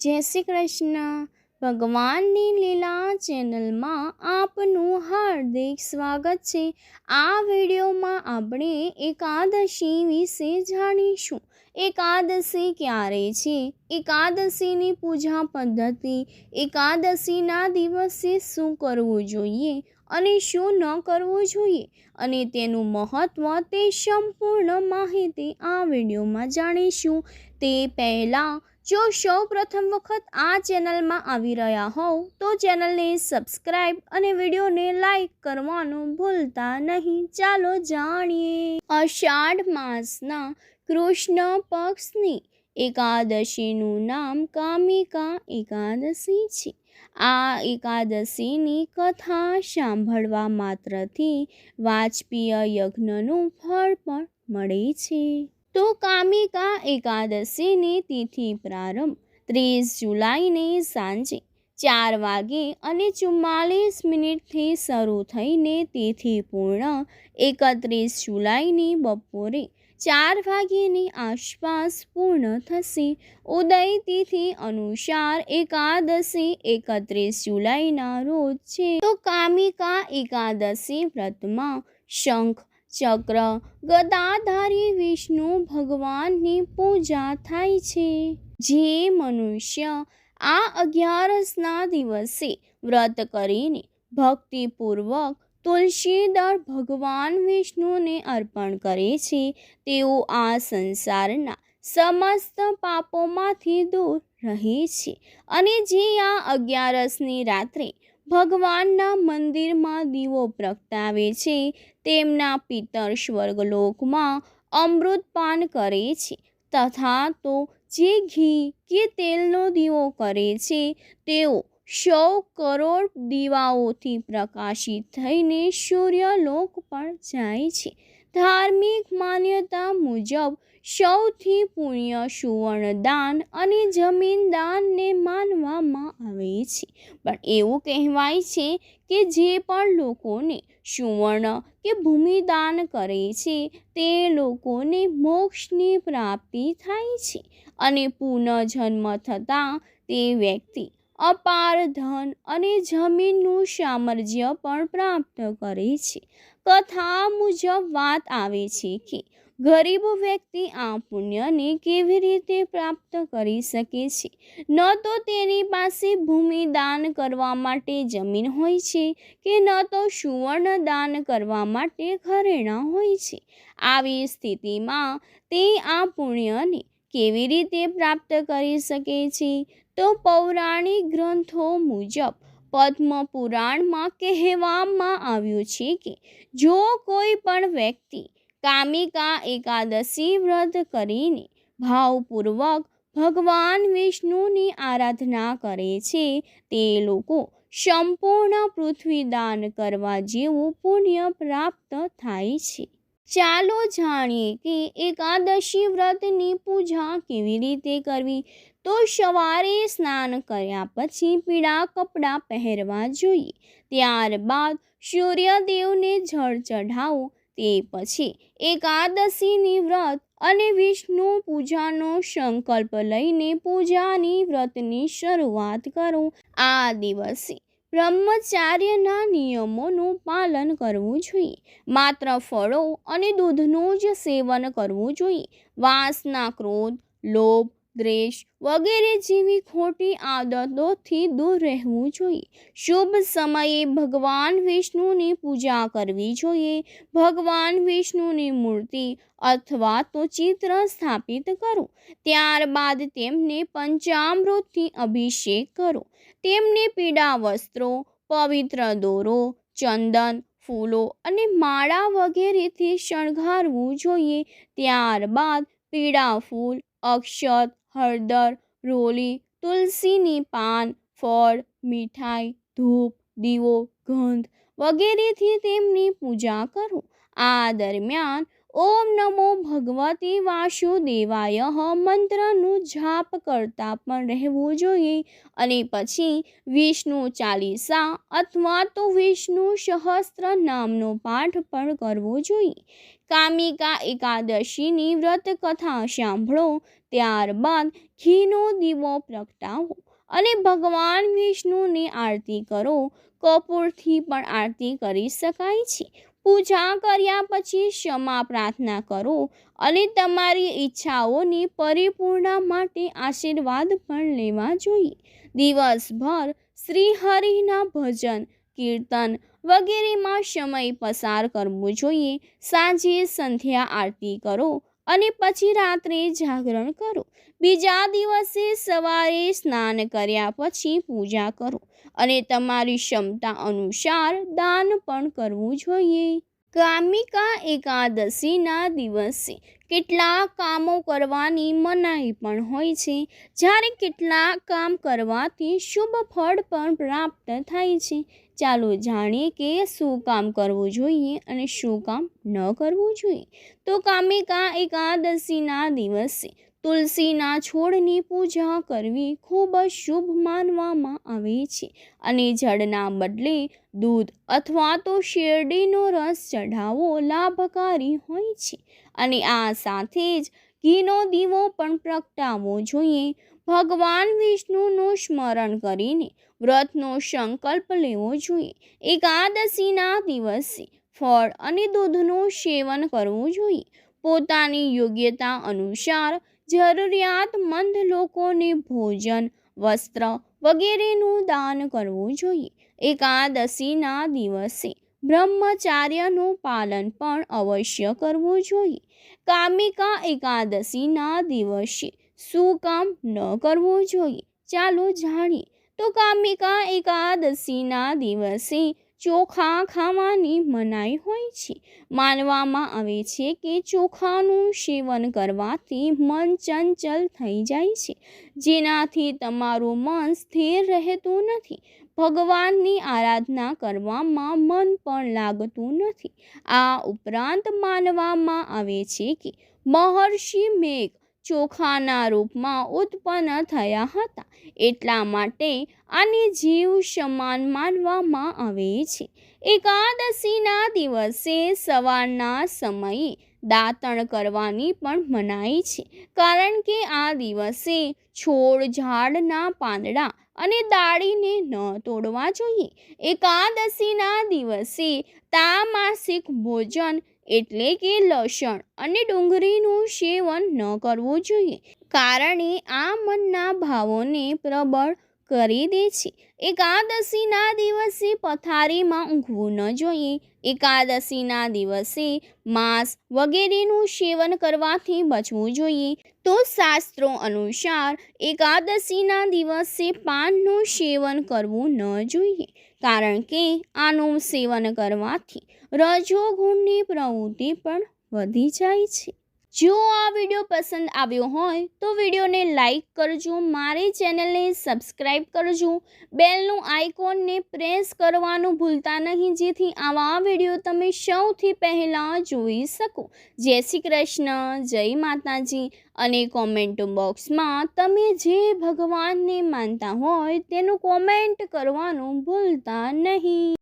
જય શ્રી કૃષ્ણ. ભગવાનની લીલા ચેનલમાં આપનું હાર્દિક સ્વાગત છે. આ વિડીયોમાં આપણે એકાદશી વિશે જાણીશું. એકાદશી ક્યારે છે? એકાદશીની પૂજા પદ્ધતિ, એકાદશીના દિવસે શું કરવું જોઈએ અને શું ન કરવું જોઈએ અને તેનું મહત્ત્વ તે સંપૂર્ણ માહિતી આ વિડીયોમાં જાણીશું. તે પહેલાં જો સૌ પ્રથમ વખત આ ચેનલમાં આવી રહ્યા હોવ, તો ચેનલને સબસ્ક્રાઈબ અને વિડીયોને લાઈક કરવાનું ભૂલતા નહીં. ચાલો જાણીએ. અષાઢ માસના કૃષ્ણ પક્ષની એકાદશીનું નામ કામિકા એકાદશી છે. આ એકાદશીની કથા સાંભળવા માત્રથી વાજપેય યજ્ઞનું ફળ પણ મળે છે. તો કામિકા એકાદશીની તિથિ પ્રારંભ ત્રીસ જુલાઈને સાંજે ચાર વાગે અને ચુમ્માલીસ મિનિટથી શરૂ થઈને તિથિ પૂર્ણ એકત્રીસ જુલાઈની બપોરે ચાર વાગ્યેની આસપાસ પૂર્ણ થશે. ઉદય તિથિ અનુસાર એકાદશી એકત્રીસ જુલાઈના રોજ છે. તો કામિકા એકાદશી વ્રતમાં શંખ ચક્ર ગદાધારી વિષ્ણુ ભગવાનની પૂજા થાય છે. જે મનુષ્ય આ અગિયારસના દિવસે વ્રત કરીને ભક્તિપૂર્વક તુલસીદળ ભગવાન વિષ્ણુને અર્પણ કરે છે, તેઓ આ સંસારના સમસ્ત પાપોમાંથી દૂર રહે છે. અને જે આ અગિયારસની રાત્રે ભગવાનના મંદિરમાં દીવો પ્રગટાવે છે. તેમના પિતર સ્વર્ગલોકમાં અમૃતપાન કરે છે તથા તો જે ઘી કે તેલનો દીવો કરે છે તેઓ સૌ કરોડ દીવાઓથી પ્રકાશિત થઈને સૂર્યલોક પણ જાય છે. ધાર્મિક માન્યતા મુજબ સૌથી પુણ્ય સુવર્ણદાન અને જમીન દાનને માનવામાં આવે છે. પણ એવું કહેવાય છે કે જે પણ લોકોને સુવર્ણ કે ભૂમિદાન કરે છે, તે લોકોને મોક્ષની પ્રાપ્તિ થાય છે અને પુનઃજન્મ થતાં તે વ્યક્તિ અપાર ધન અને જમીનનું સામ્રાજ્ય પણ પ્રાપ્ત કરે છે. કથા મુજબ વાત આવે છે કે ગરીબ વ્યક્તિ આ પુણ્યને કેવી રીતે પ્રાપ્ત કરી શકે છે? ન તો તેની પાસે ભૂમિ દાન કરવા માટે જમીન હોય છે કે ન તો સુવર્ણ દાન કરવા માટે ઘરેણાં હોય છે. આવી સ્થિતિમાં તે આ પુણ્યને કેવી રીતે પ્રાપ્ત કરી શકે છે? તો પૌરાણિક ગ્રંથો મુજબ પદ્મ પુરાણમાં કહેવામાં આવ્યું છે કે, જો કોઈ પણ વ્યક્તિ કામિકા એકાદશી વ્રત કરીને ભાવપૂર્વક ભગવાન વિષ્ણુની આરાધના કરે છે, તે લોકો સંપૂર્ણ પૃથ્વી દાન કરવા જેવું પુણ્ય પ્રાપ્ત થાય છે. ચાલો જાણીએ કે એકાદશી વ્રતની પૂજા કેવી રીતે કરવી? તો સવારે સ્નાન કર્યા પછી પીળા કપડાં પહેરવા જોઈએ. ત્યારબાદ સૂર્યદેવને જળ ચઢાવો. તે પછી એકાદશીની વ્રત અને વિષ્ણુ પૂજાનો સંકલ્પ લઈને પૂજાની વ્રતની શરૂઆત કરો. આ દિવસે બ્રહ્મચાર્યના નિયમોનું પાલન કરવું જોઈએ. માત્ર ફળો અને દૂધનું જ સેવન કરવું જોઈએ. વાસના ક્રોધ, લોભ, દ્વેષ વગેરે જેવી ખોટી આદતોથી દૂર રહેવું જોઈએ. શુભ સમયે ભગવાન વિષ્ણુની પૂજા કરવી જોઈએ. ભગવાન વિષ્ણુની મૂર્તિ અથવા તો ચિત્ર સ્થાપિત કરો. ત્યારબાદ તેમને પંચામૃતથી અભિષેક કરો. તેમને પીળા વસ્ત્રો પવિત્ર દોરો, ચંદન, ફૂલો અને માળા વગેરેથી શણગારવું જોઈએ. ત્યારબાદ પીળા ફૂલ અક્ષત, હળદર, રોલી, તુલસીની પાન, ફળ, મીઠાઈ, ધૂપ, દીવો, ગંધ વગેરેથી તેમની પૂજા કરો. આ દરમિયાન ઓમ નમો ભગવતે વાસુદેવાય. મંત્રનું જાપ કરતા પણ રહેવું જોઈએ. અને પછી વિષ્ણુ ચાલીસા અથવા તો વિષ્ણુ સહસ્ત્ર નામનો પાઠ પણ કરવો જોઈએ. કામિકા એકાદશીની વ્રત કથા સાંભળો. ત્યારબાદ ઘીનો દીવો પ્રગટાવો અને ભગવાન વિષ્ણુની આરતી કરો. કપૂરથી પણ આરતી કરી શકાય છે. પૂજા કર્યા પછી ક્ષમા પ્રાર્થના કરો અને તમારી ઈચ્છાઓની પરિપૂર્ણ માટે આશીર્વાદ પણ લેવા જોઈએ. દિવસભર શ્રી હરિના ભજન, કીર્તન વગેરેમાં સમય પસાર કરવો જોઈએ. સાંજે સંધ્યા આરતી કરો અને પછી રાત્રે જાગરણ કરો. બીજા દિવસે સવારે સ્નાન કર્યા પછી પૂજા કરો અને તમારી ક્ષમતા અનુસાર દાન પણ કરવું જોઈએ. કામિકા એકાદશીના દિવસે કેટલાક કામો કરવાની મનાઈ પણ હોય છે. જ્યારે કેટલાક કામ કરવાથી શુભ ફળ પણ પ્રાપ્ત થાય છે. ચાલો જાણીએ કે શું કામ કરવું જોઈએ અને શું કામ ન કરવું જોઈએ. તો કામિકા એકાદશીના દિવસે તુલસીના છોડની પૂજા કરવી ખૂબ જ શુભ માનવામાં આવે છે અને જળના બદલે દૂધ અથવા તો શેરડીનો રસ ચઢાવવો લાભકારી હોય છે. અને આ સાથે જ ઘીનો દીવો પણ પ્રગટાવવો જોઈએ. ભગવાન વિષ્ણુનું સ્મરણ કરીને વ્રતનો સંકલ્પ લેવો જોઈએ. એકાદશીના દિવસે ફળ અને દૂધનું સેવન કરવું જોઈએ. પોતાની યોગ્યતા અનુસાર જરૂરિયાતમંદ લોકોને ભોજન, વસ્ત્ર વગેરેનું દાન કરવું જોઈએ. એકાદશીના દિવસે બ્રહ્મચાર્યનું પાલન પણ અવશ્ય કરવું જોઈએ. કામિકા એકાદશીના દિવસે શું કામ ન કરવું જોઈએ? ચાલો જાણીએ. તો કામિકા એકાદશીના દિવસે ચોખા ખાવાની મનાઈ હોય છે. માનવામાં આવે છે કે ચોખાનું સેવન કરવાથી મન ચંચલ થઈ જાય છે. જેનાથી તમારું મન સ્થિર રહેતું નથી. ભગવાનની આરાધના કરવામાં મન પણ લાગતું નથી. આ ઉપરાંત માનવામાં આવે છે કે મહર્ષિ મેઘ ચોખાના રૂપમાં ઉત્પન્ન થયા હતા. એટલા માટે આને જીવ સમાન માનવામાં આવે છે. એકાદશીના દિવસે સવારના સમયે દાંતણ કરવાની પણ મનાઈ છે. કારણ કે આ દિવસે છોડ, ઝાડના પાંદડા અને દાળીને ન તોડવા જોઈએ. એકાદશીના દિવસે તામાસિક ભોજન એટલે કે લસણ અને ડુંગળીનું સેવન ન કરવું જોઈએ. કારણે આ મનના ભાવોને પ્રબળ કરી દે છે. એકાદશીના દિવસે પથારીમાં ઊંઘવું ન જોઈએ. એકાદશીના દિવસે માંસ વગેરેનું સેવન કરવાથી બચવું જોઈએ. તો શાસ્ત્રો અનુસાર એકાદશીના દિવસે પાનનું સેવન કરવું ન જોઈએ. કારણ કે આનું સેવન કરવાથી રજોગુણની પ્રવૃત્તિ પણ વધી જાય છે. જો આ વીડિયો પસંદ આવ્યો હોય તો વિડીયોને લાઈક કરજો, મારી ચેનલને સબસ્ક્રાઈબ કરજો, બેલનું આઇકોનને પ્રેસ કરવાનું ભૂલતા નહીં, જેથી આવા વીડિયો તમે સૌથી પહેલાં જોઈ શકો. જય શ્રી કૃષ્ણ, જય માતાજી અને કોમેન્ટ બોક્સમાં તમે જે ભગવાનને માનતા હોય તેનું કોમેન્ટ કરવાનું ભૂલતા નહીં.